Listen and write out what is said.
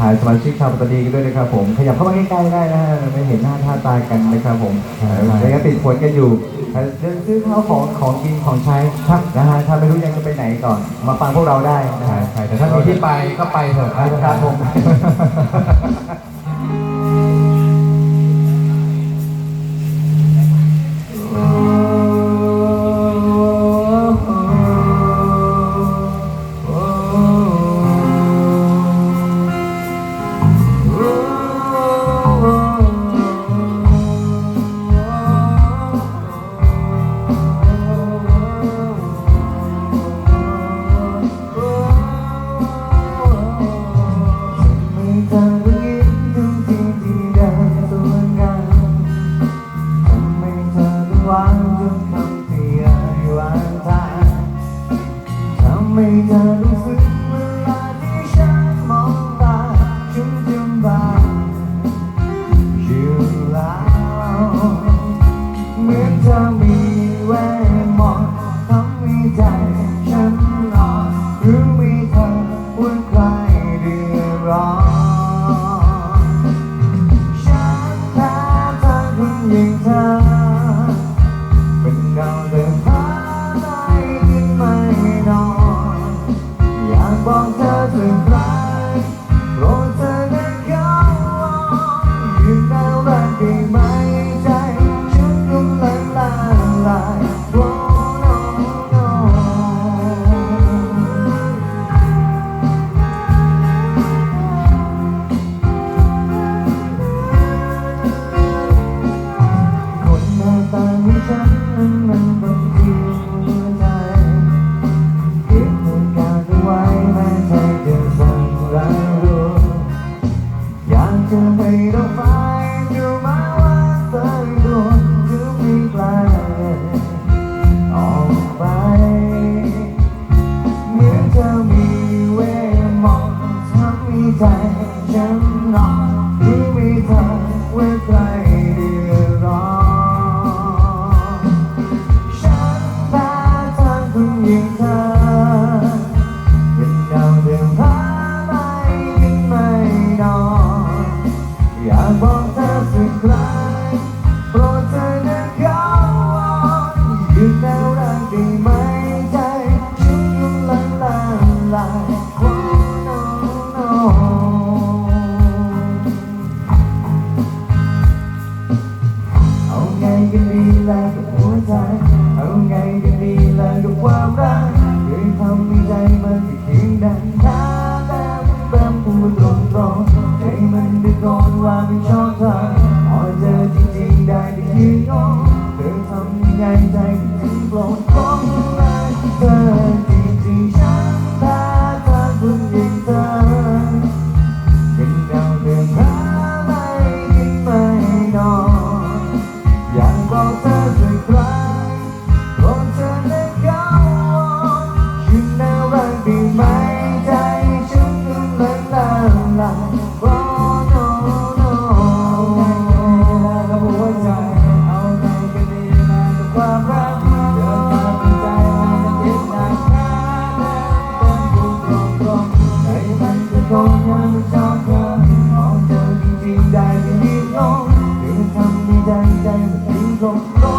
ถ่ายสมาชิกชาวปัตตานีกันด้วยนะครับผม ขยับเข้ามาใกล้ๆได้นะฮะไม่เห็นหน้าท่าตากันนะครับผมระก็ติดผลกันอยู่เดินซื้อข้าวของของกินของใช้ครับนะฮะถ้าไม่รู้ยังจะไปไหนก่อน มาฟังพวกเราได้นะฮะแต่ถ้ามีที่ไปก็ไปเถอะครับผม ไม่นาน ฉันนั้นมันเป็นจริงใเก็บเหตุการณ์ไว้แม้ใจจะสั่นและอยากจะไปดอกไม้ดูมาว่าสักดวงจะมีไกลออกไปเหมือนจะมีเวมองทำให้ใจฉันนอนที่มีเธอไว้ไกล ใจใจมันเองก็